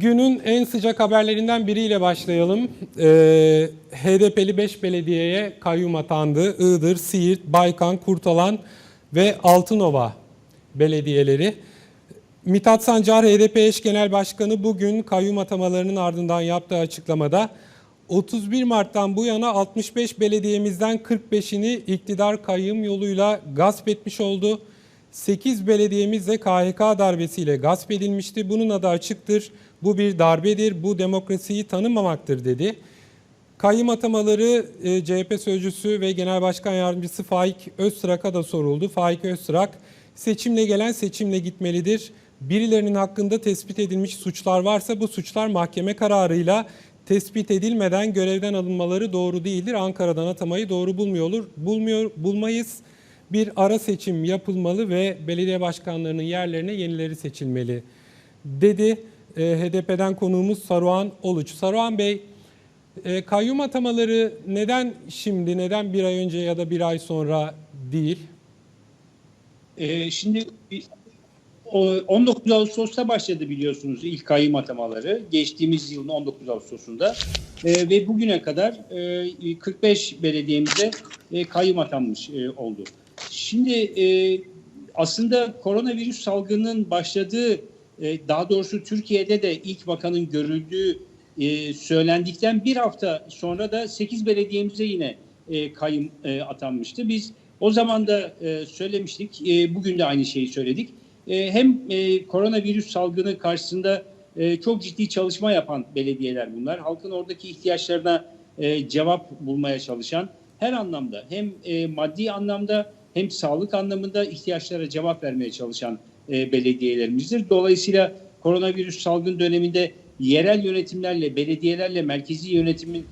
Günün en sıcak haberlerinden biriyle başlayalım. Ee, HDP'li 5 belediyeye kayyum atandı. Iğdır, Siirt, Baykan, Kurtalan ve Altınova belediyeleri. Mithat Sancar HDP eş genel başkanı bugün kayyum atamalarının ardından yaptığı açıklamada 31 Mart'tan bu yana 65 belediyemizden 45'ini iktidar kayyum yoluyla gasp etmiş oldu. 8 belediyemiz de KHK darbesiyle gasp edilmişti. Bunun adı açıktır. Bu bir darbedir. Bu demokrasiyi tanımamaktır dedi. Kayyum atamaları e, CHP sözcüsü ve Genel Başkan Yardımcısı Faik Öztrak'a da soruldu. Faik Öztrak, seçimle gelen seçimle gitmelidir. Birilerinin hakkında tespit edilmiş suçlar varsa bu suçlar mahkeme kararıyla tespit edilmeden görevden alınmaları doğru değildir. Ankara'dan atamayı doğru bulmuyor, bulmuyor, bulmayız. Bir ara seçim yapılmalı ve belediye başkanlarının yerlerine yenileri seçilmeli dedi. E, HDP'den konuğumuz Saruhan Oluç. Saruhan Bey, e, kayyum atamaları neden şimdi, neden bir ay önce ya da bir ay sonra değil? Ee, şimdi 19 Ağustos'ta başladı biliyorsunuz ilk kayyum atamaları. Geçtiğimiz yılın 19 Ağustos'unda Ee, ve bugüne kadar e, 45 belediyemize e, kayyum atanmış e, oldu. Şimdi e, aslında koronavirüs salgının başladığı, e, daha doğrusu Türkiye'de de ilk vakanın görüldüğü e, söylendikten bir hafta sonra da 8 belediyemize yine e, kayyum e, atanmıştı. Biz o zaman da e, söylemiştik, e, bugün de aynı şeyi söyledik. E, hem e, koronavirüs salgını karşısında e, çok ciddi çalışma yapan belediyeler bunlar. Halkın oradaki ihtiyaçlarına e, cevap bulmaya çalışan her anlamda hem maddi anlamda hem sağlık anlamında ihtiyaçlara cevap vermeye çalışan belediyelerimizdir. Dolayısıyla koronavirüs salgın döneminde yerel yönetimlerle, belediyelerle merkezi yönetimin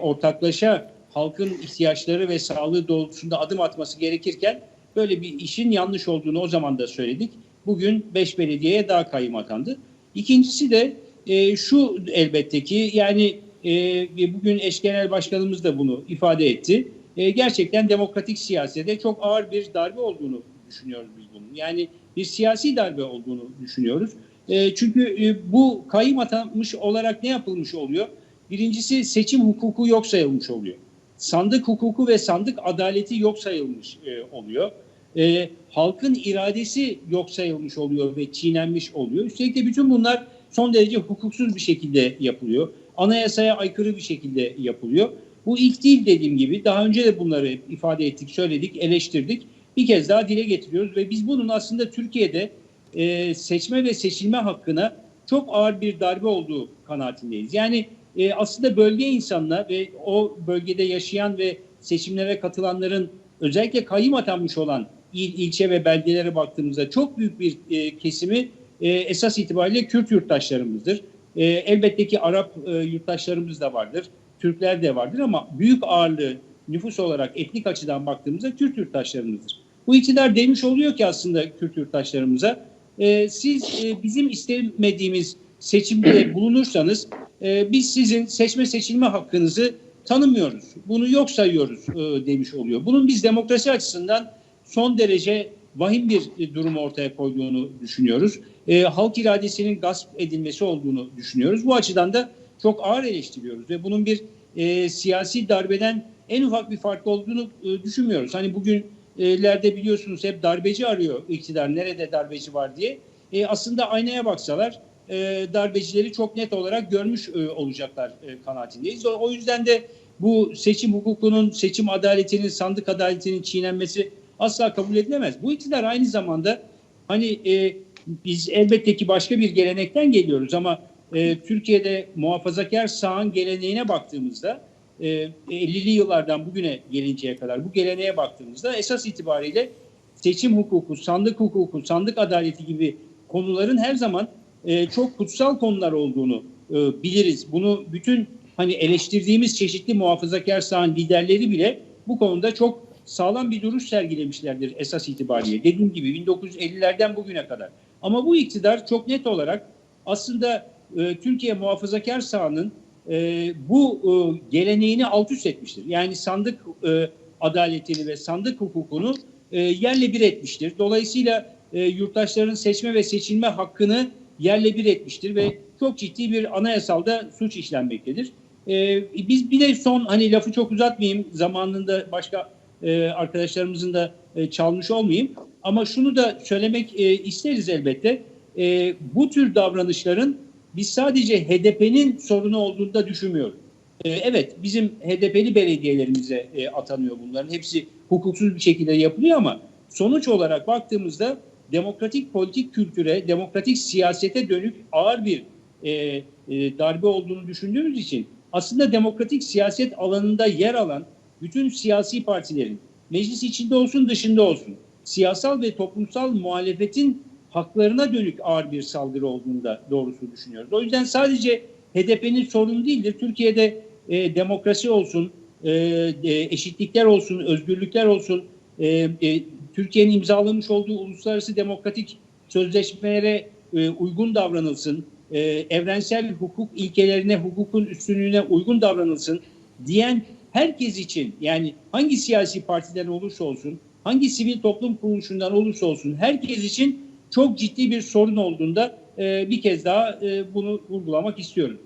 ortaklaşa halkın ihtiyaçları ve sağlığı doğrultusunda adım atması gerekirken böyle bir işin yanlış olduğunu o zaman da söyledik. Bugün 5 belediyeye daha kayyum atandı. İkincisi de e, şu elbette ki yani e, bugün eş genel başkanımız da bunu ifade etti. E, gerçekten demokratik siyasete çok ağır bir darbe olduğunu düşünüyoruz biz bunun. Yani bir siyasi darbe olduğunu düşünüyoruz. E, çünkü e, bu kayyum atanmış olarak ne yapılmış oluyor? Birincisi seçim hukuku yok sayılmış oluyor. Sandık hukuku ve sandık adaleti yok sayılmış e, oluyor. E, halkın iradesi yok sayılmış oluyor ve çiğnenmiş oluyor. Üstelik de bütün bunlar son derece hukuksuz bir şekilde yapılıyor. Anayasaya aykırı bir şekilde yapılıyor. Bu ilk değil dediğim gibi. Daha önce de bunları ifade ettik, söyledik, eleştirdik. Bir kez daha dile getiriyoruz ve biz bunun aslında Türkiye'de e, seçme ve seçilme hakkına çok ağır bir darbe olduğu kanaatindeyiz. Yani e, aslında bölge insanına ve o bölgede yaşayan ve seçimlere katılanların özellikle kayyum atanmış olan il, ilçe ve beldelere baktığımızda çok büyük bir e, kesimi e, esas itibariyle Kürt yurttaşlarımızdır. E, elbette ki Arap e, yurttaşlarımız da vardır, Türkler de vardır ama büyük ağırlığı nüfus olarak etnik açıdan baktığımızda Kürt yurttaşlarımızdır. Bu iktidar demiş oluyor ki aslında Kürt yurttaşlarımıza e, siz e, bizim istemediğimiz seçimde bulunursanız e, biz sizin seçme seçilme hakkınızı tanımıyoruz. Bunu yok sayıyoruz e, demiş oluyor. Bunun biz demokrasi açısından son derece vahim bir e, durum ortaya koyduğunu düşünüyoruz. E, halk iradesinin gasp edilmesi olduğunu düşünüyoruz. Bu açıdan da çok ağır eleştiriyoruz ve bunun bir e, siyasi darbeden en ufak bir farklı olduğunu e, düşünmüyoruz. Hani bugünlerde biliyorsunuz hep darbeci arıyor iktidar nerede darbeci var diye. E, aslında aynaya baksalar e, darbecileri çok net olarak görmüş e, olacaklar e, kanaatindeyiz. O, o yüzden de bu seçim hukukunun, seçim adaletinin, sandık adaletinin çiğnenmesi asla kabul edilemez. Bu iktidar aynı zamanda hani e, biz elbette ki başka bir gelenekten geliyoruz ama e, Türkiye'de muhafazakar sağın geleneğine baktığımızda e, 50'li yıllardan bugüne gelinceye kadar bu geleneğe baktığımızda esas itibariyle seçim hukuku, sandık hukuku, sandık adaleti gibi konuların her zaman e, çok kutsal konular olduğunu e, biliriz. Bunu bütün hani eleştirdiğimiz çeşitli muhafazakar sağın liderleri bile bu konuda çok sağlam bir duruş sergilemişlerdir esas itibariyle. Dediğim gibi 1950'lerden bugüne kadar. Ama bu iktidar çok net olarak aslında e, Türkiye muhafazakar sağının e, bu e, geleneğini alt üst etmiştir. Yani sandık e, adaletini ve sandık hukukunu e, yerle bir etmiştir. Dolayısıyla e, yurttaşların seçme ve seçilme hakkını yerle bir etmiştir ve çok ciddi bir anayasalda suç işlenmektedir. E, biz bir de son hani lafı çok uzatmayayım zamanında başka e, arkadaşlarımızın da e, çalmış olmayayım ama şunu da söylemek e, isteriz elbette. E, bu tür davranışların biz sadece HDP'nin sorunu olduğunu da düşünmüyoruz. E, evet bizim HDP'li belediyelerimize e, atanıyor bunların. Hepsi hukuksuz bir şekilde yapılıyor ama sonuç olarak baktığımızda demokratik politik kültüre, demokratik siyasete dönük ağır bir e, e, darbe olduğunu düşündüğümüz için aslında demokratik siyaset alanında yer alan bütün siyasi partilerin meclis içinde olsun dışında olsun siyasal ve toplumsal muhalefetin haklarına dönük ağır bir saldırı olduğunu da doğrusu düşünüyoruz. O yüzden sadece HDP'nin sorunu değildir. Türkiye'de e, demokrasi olsun, e, e, eşitlikler olsun, özgürlükler olsun, e, e, Türkiye'nin imzalamış olduğu uluslararası demokratik sözleşmelere e, uygun davranılsın, e, evrensel hukuk ilkelerine, hukukun üstünlüğüne uygun davranılsın diyen herkes için yani hangi siyasi partiden olursa olsun, hangi sivil toplum kuruluşundan olursa olsun herkes için çok ciddi bir sorun olduğunda e, bir kez daha e, bunu vurgulamak istiyorum.